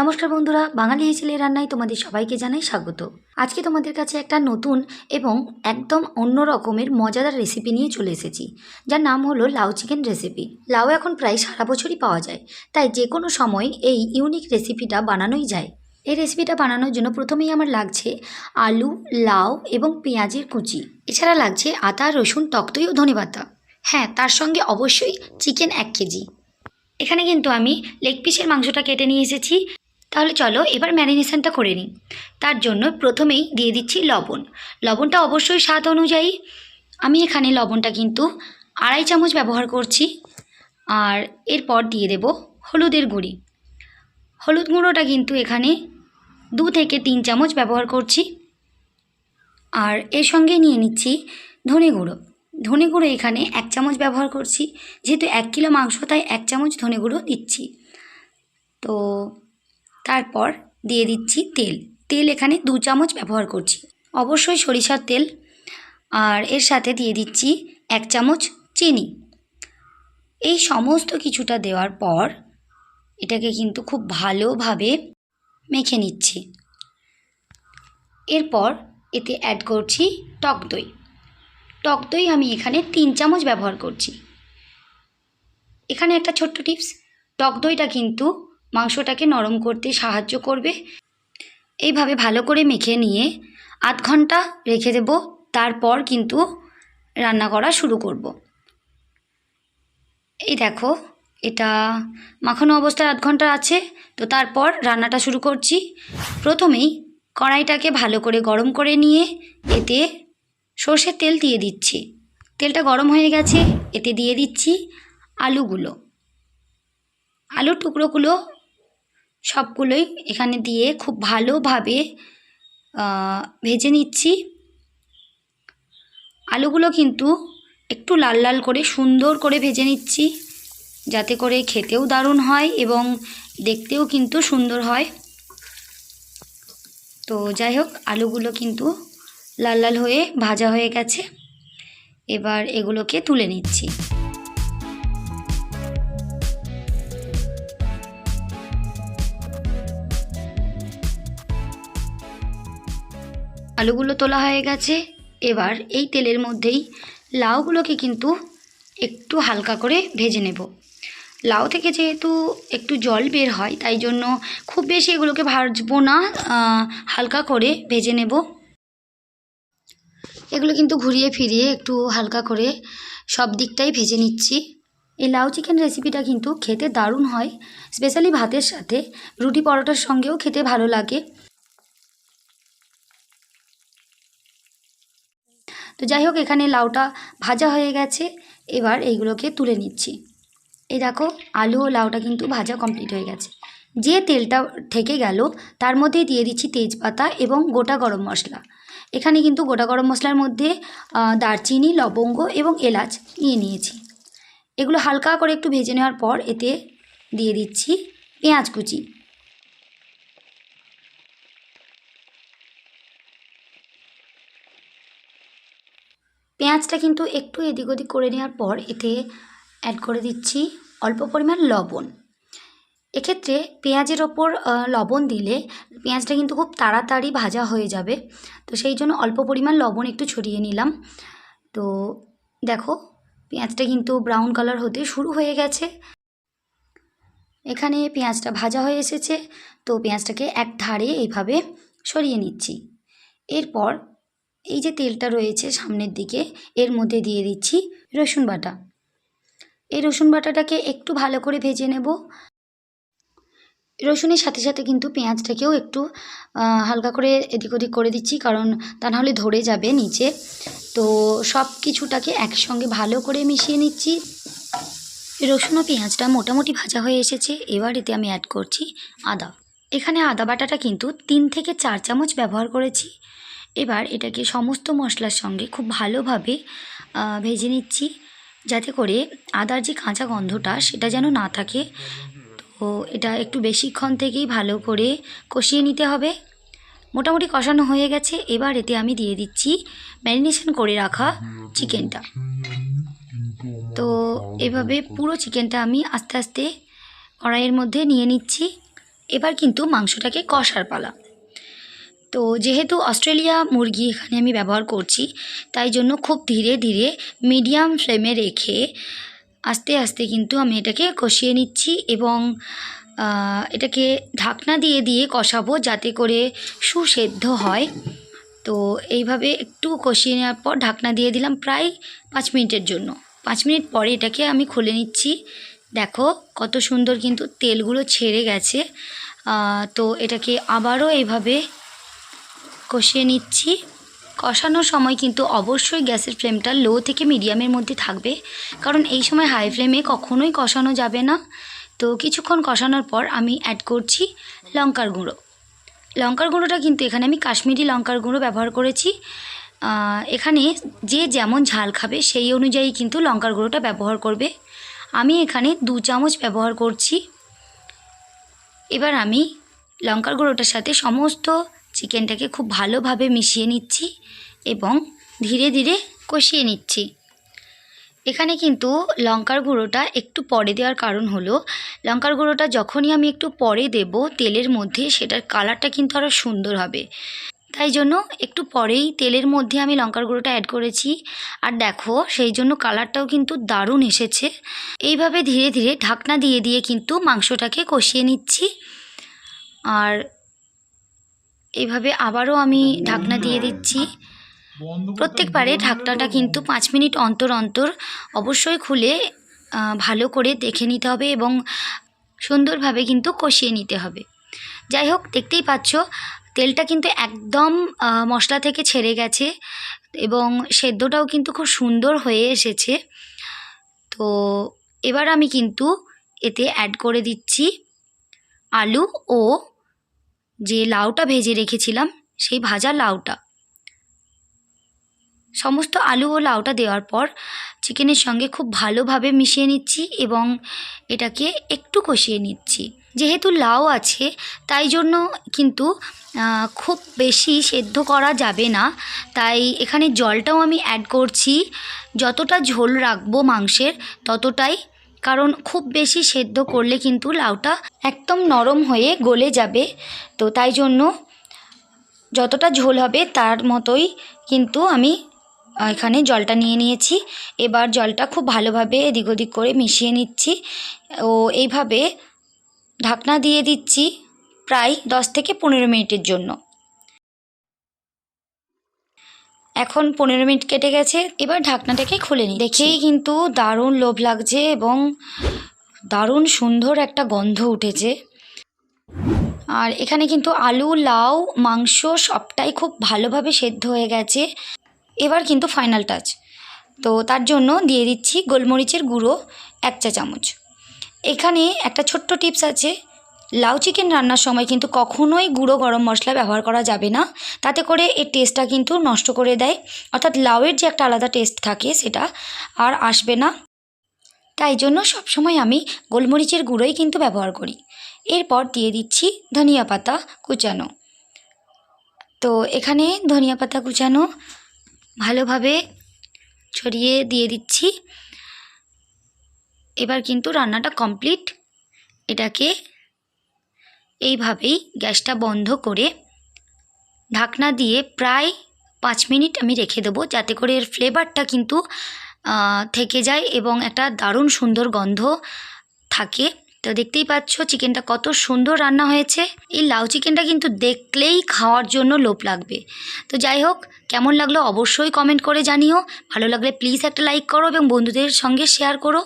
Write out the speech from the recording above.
নমস্কার বন্ধুরা, বাঙালি হেসেলের রান্নায় তোমাদের সবাইকে জানাই স্বাগত। আজকে তোমাদের কাছে একটা নতুন এবং একদম অন্য রকমের মজাদার রেসিপি নিয়ে চলে এসেছি, যার নাম হলো লাউ চিকেন রেসিপি লাউ এখন প্রায় সারা বছরই পাওয়া যায়, তাই যে কোনো সময় এই ইউনিক রেসিপিটা বানানোই যায়। এই রেসিপিটা বানানোর জন্য প্রথমেই আমার লাগছে আলু, লাউ এবং পেঁয়াজের কুচি। এছাড়া লাগছে আদা, রসুন টকদই ও ধনেপাতা হ্যাঁ তার সঙ্গে অবশ্যই চিকেন এক কেজি। এখানে কিন্তু আমি লেগ পিসের মাংসটা কেটে নিয়ে এসেছি। তাহলে চলো এবার ম্যারিনেশনটা করে নিই। তার জন্য প্রথমেই দিয়ে দিচ্ছি লবণ। লবণটা অবশ্যই স্বাদ অনুযায়ী। আমি এখানে লবণটা কিন্তু আড়াই চামচ ব্যবহার করছি। আর এরপর দিয়ে দেব হলুদের গুঁড়ি। হলুদ গুঁড়োটা কিন্তু এখানে দু থেকে তিন চামচ ব্যবহার করছি। আর এর সঙ্গে নিয়ে নিচ্ছি ধনে গুঁড়ো। ধনে গুঁড়ো এখানে এক চামচ ব্যবহার করছি। যেহেতু এক কিলো মাংস, তাই এক চামচ ধনে গুঁড়ো দিচ্ছি। তো তারপর দিয়ে দিচ্ছি তেল। তেল এখানে দু চামচ ব্যবহার করছি। অবশ্যই সরিষার তেল। আর এর সাথে দিয়ে দিচ্ছি এক চামচ চিনি। এই সমস্ত কিছুটা দেওয়ার পর এটাকে কিন্তু খুব ভালোভাবে মেখে নিচ্ছি। এরপর এতে অ্যাড করছি টক দই। টক দই আমি এখানে তিন চামচ ব্যবহার করছি। এখানে একটা ছোট্ট টিপস টক দইটা কিন্তু মাংসটাকে নরম করতে সাহায্য করবে। এইভাবে ভালো করে মেখে নিয়ে আধ ঘণ্টা রেখে দেব। তারপর কিন্তু রান্না করা শুরু করব। এই দেখো, এটা মাখানো অবস্থায় আধ ঘণ্টা আছে। তো তারপর রান্নাটা শুরু করছি। প্রথমেই কড়াইটাকে ভালো করে গরম করে নিয়ে এতে সর্ষের তেল দিয়ে দিচ্ছি। তেলটা গরম হয়ে গেছে, এতে দিয়ে দিচ্ছি আলুগুলো। আলুর টুকরোগুলো সবগুলোই এখানে দিয়ে খুব ভালোভাবে ভেজে নিচ্ছি। আলুগুলো কিন্তু একটু লাল লাল করে সুন্দর করে ভেজে নিচ্ছি, যাতে করে খেতেও দারুণ হয় এবং দেখতেও কিন্তু সুন্দর হয়। তো যাই হোক, আলুগুলো কিন্তু লাল লাল হয়ে ভাজা হয়ে গেছে। এবার এগুলোকে তুলে নিচ্ছি। আলুগুলো তোলা হয়ে গেছে। এবার এই তেলের মধ্যেই লাউগুলোকে কিন্তু একটু হালকা করে ভেজে নেব। লাউ থেকে যেহেতু একটু জল বের হয়, তাই জন্য খুব বেশি এগুলোকে ভাজবো না হালকা করে ভেজে নেব। এগুলো কিন্তু ঘুরিয়ে ফিরিয়ে একটু হালকা করে সব দিকটাই ভেজে নিচ্ছি। এই লাউ চিকেন রেসিপিটা কিন্তু খেতে দারুণ হয়, স্পেশালি ভাতের সাথে। রুটি পরোটার সঙ্গেও খেতে ভালো লাগে। তো যাই হোক এখানে লাউটা ভাজা হয়ে গেছে। এবার এইগুলোকে তুলে নিচ্ছি। এই দেখো, আলু ও লাউটা কিন্তু ভাজা কমপ্লিট হয়ে গেছে। যে তেলটা থেকে গেল, তার মধ্যে দিয়ে দিচ্ছি তেজপাতা এবং গোটা গরম মশলা। এখানে কিন্তু গোটা গরম মশলার মধ্যে দারচিনি, লবঙ্গ এবং এলাচ নিয়ে নিয়েছি। এগুলো হালকা করে একটু ভেজে নেওয়ার পর এতে দিয়ে দিচ্ছি পেঁয়াজ কুচি। পেঁয়াজটা কিন্তু একটু এদিক ওদিক করে নেওয়ার পর এতে অ্যাড করে দিচ্ছি অল্প পরিমাণ লবণ। এক্ষেত্রে পেঁয়াজের ওপর লবণ দিলে পেঁয়াজটা কিন্তু খুব তাড়াতাড়ি ভাজা হয়ে যাবে। তো সেই জন্য অল্প পরিমাণ লবণ একটু ছড়িয়ে নিলাম। তো দেখো, পেঁয়াজটা কিন্তু ব্রাউন কালার হতে শুরু হয়ে গেছে। এখানে পেঁয়াজটা ভাজা হয়ে এসেছে। তো পেঁয়াজটাকে এক ধারে এইভাবে সরিয়ে নিচ্ছি। এরপর এই যে তেলটা রয়েছে সামনের দিকে, এর মধ্যে দিয়ে দিচ্ছি রসুন বাটা। এই রসুন বাটাটাকে একটু ভালো করে ভেজে নেব। রসুনের সাথে সাথে কিন্তু পেঁয়াজটাকেও একটু হালকা করে এদিক ওদিক করে দিচ্ছি, কারণ তা নাহলে ধরে যাবে নিচে। তো সব কিছুটাকে একসঙ্গে ভালো করে মিশিয়ে নিচ্ছি। রসুন ও পেঁয়াজটা মোটামুটি ভাজা হয়ে এসেছে, এবার এতে আমি অ্যাড করছি আদা। এখানে আদা বাটাটা কিন্তু তিন থেকে চার চামচ ব্যবহার করেছি। এবার এটাকে সমস্ত মশলার সঙ্গে খুব ভালোভাবে ভেজে নিচ্ছি যাতে করে আদার যে কাঁচা গন্ধটা সেটা যেন না থাকে। তো এটা একটু বেশিক্ষণ থেকেই ভালো করে কষিয়ে নিতে হবে। মোটামুটি কষানো হয়ে গেছে। এবার এতে আমি দিয়ে দিচ্ছি ম্যারিনেশন করে রাখা চিকেনটা। তো এভাবে পুরো চিকেনটা আমি আস্তে আস্তে কড়াইয়ের মধ্যে নিয়ে নিচ্ছি। এবার কিন্তু মাংসটাকে কষার পালা। তো যেহেতু অস্ট্রেলিয়া মুরগি এখানে আমি ব্যবহার করছি, তাই জন্য খুব ধীরে ধীরে মিডিয়াম ফ্লেমে রেখে আস্তে আস্তে কিন্তু আমি এটাকে কষিয়ে নিচ্ছি এবং এটাকে ঢাকনা দিয়ে দিয়ে কষাবো যাতে করে সুসেদ্ধ হয়। তো এইভাবে একটু কষিয়ে নেওয়ার পর ঢাকনা দিয়ে দিলাম প্রায় পাঁচ মিনিটের জন্য। পাঁচ মিনিট পরে এটাকে আমি খুলে নিচ্ছি। দেখো কত সুন্দর কিন্তু তেলগুলো ছেড়ে গেছে। তো এটাকে আবারও এইভাবে কষিয়ে নিচ্ছি। কষানোর সময় কিন্তু অবশ্যই গ্যাসের ফ্লেমটা লো থেকে মিডিয়ামের মধ্যে থাকবে। কারণ এই সময় হাই ফ্লেমে কখনোই কষানো যাবে না। তো কিছুক্ষণ কষানোর পর আমি অ্যাড করছি লঙ্কার গুঁড়ো। লঙ্কার গুঁড়োটা কিন্তু এখানে আমি কাশ্মীরি লঙ্কার গুঁড়ো ব্যবহার করেছি। এখানে যে যেমন ঝাল খাবে সেই অনুযায়ী কিন্তু লঙ্কার গুঁড়োটা ব্যবহার করবে। আমি এখানে দু চামচ ব্যবহার করছি। এবার আমি লঙ্কার গুঁড়োটার সাথে সমস্ত চিকেনটাকে খুব ভালোভাবে মিশিয়ে নিচ্ছি এবং ধীরে ধীরে কষিয়ে নিচ্ছি। এখানে কিন্তু লঙ্কার গুঁড়োটা একটু পরে দেওয়ার কারণ হলো, লঙ্কার গুঁড়োটা যখনই আমি একটু পরে দেব তেলের মধ্যে, সেটার কালারটা কিন্তু আরও সুন্দর হবে। তাই জন্য একটু পরেই তেলের মধ্যে আমি লঙ্কার গুঁড়োটা অ্যাড করেছি। আর দেখো, সেই জন্য কালারটাও কিন্তু দারুণ এসেছে। এইভাবে ধীরে ধীরে ঢাকনা দিয়ে দিয়ে কিন্তু মাংসটাকে কষিয়ে নিচ্ছি। আর এইভাবে আবারও আমি ঢাকনা দিয়ে দিচ্ছি। প্রত্যেকবারে ঢাকনাটা কিন্তু পাঁচ মিনিট অন্তর অন্তর অবশ্যই খুলে ভালো করে দেখে নিতে হবে এবং সুন্দরভাবে কিন্তু কষিয়ে নিতে হবে। যাই হোক, দেখতেই পাচ্ছ, তেলটা কিন্তু একদম মশলা থেকে ছেড়ে গেছে এবং সেদ্ধটাও কিন্তু খুব সুন্দর হয়ে এসেছে। তো এবার আমি কিন্তু এতে অ্যাড করে দিচ্ছি আলু ও যে লাউটা ভেজে রেখেছিলাম, সেই ভাজা লাউটা। সমস্ত আলু ও লাউটা দেওয়ার পর চিকেনের সঙ্গে খুব ভালোভাবে মিশিয়ে নিচ্ছি এবং এটাকে একটু কষিয়ে নিচ্ছি। যেহেতু লাউ আছে, তাই জন্য কিন্তু খুব বেশি সেদ্ধ করা যাবে না। তাই এখানে জলটাও আমি অ্যাড করছি। যতটা ঝোল রাখব মাংসের, ততটাই কারণ খুব বেশি সেদ্ধ করলে কিন্তু লাউটা একদম নরম হয়ে গলে যাবে। তো তাই জন্য যতটা ঝোল হবে তার মতোই কিন্তু আমি এখানে জলটা নিয়ে নিয়েছি। এবার জলটা খুব ভালোভাবে এদিক ওদিক করে মিশিয়ে নিচ্ছি। ও, এইভাবে ঢাকনা দিয়ে দিচ্ছি প্রায় দশ থেকে পনেরো মিনিটের জন্য। এখন পনেরো মিনিট কেটে গেছে, এবার ঢাকনাটাকে খুলে নিই দেখেই কিন্তু দারুণ লোভ লাগছে এবং দারুণ সুন্দর একটা গন্ধ উঠেছে। আর এখানে কিন্তু আলু, লাউ, মাংস সবটাই খুব ভালোভাবে সেদ্ধ হয়ে গেছে। এবার কিন্তু ফাইনাল টাচ তো তার জন্য দিয়ে দিচ্ছি গোলমরিচের গুঁড়ো এক চা চামচ। এখানে একটা ছোট্ট টিপস আছে। লাউ চিকেন রান্নার সময় কিন্তু কখনোই গুঁড়ো গরম মশলা ব্যবহার করা যাবে না। তাতে করে এর টেস্টটা কিন্তু নষ্ট করে দেয়। অর্থাৎ লাউয়ের যে একটা আলাদা টেস্ট থাকে সেটা আর আসবে না। তাই জন্য সবসময় আমি গোলমরিচের গুঁড়োই কিন্তু ব্যবহার করি। এরপর দিয়ে দিচ্ছি ধনিয়া পাতা কুচানো। তো এখানে ধনিয়া পাতা কুচানো ভালোভাবে ছড়িয়ে দিয়ে দিচ্ছি। এবার কিন্তু রান্নাটা কমপ্লিট এটাকে এইভাবেই গ্যাসটা বন্ধ করে ঢাকনা দিয়ে প্রায় পাঁচ মিনিট আমি রেখে দেবো, যাতে করে এর ফ্লেভারটা কিন্তু থেকে যায় এবং একটা দারুণ সুন্দর গন্ধ থাকে। তো দেখতেই পাচ্ছ চিকেনটা কত সুন্দর রান্না হয়েছে। এই লাউ চিকেনটা কিন্তু দেখলেই খাওয়ার জন্য লোভ লাগবে। তো যাই হোক, কেমন লাগল অবশ্যই কমেন্ট করে জানিও। ভালো লাগলে প্লিজ একটা লাইক করো এবং বন্ধুদের সঙ্গে শেয়ার করো।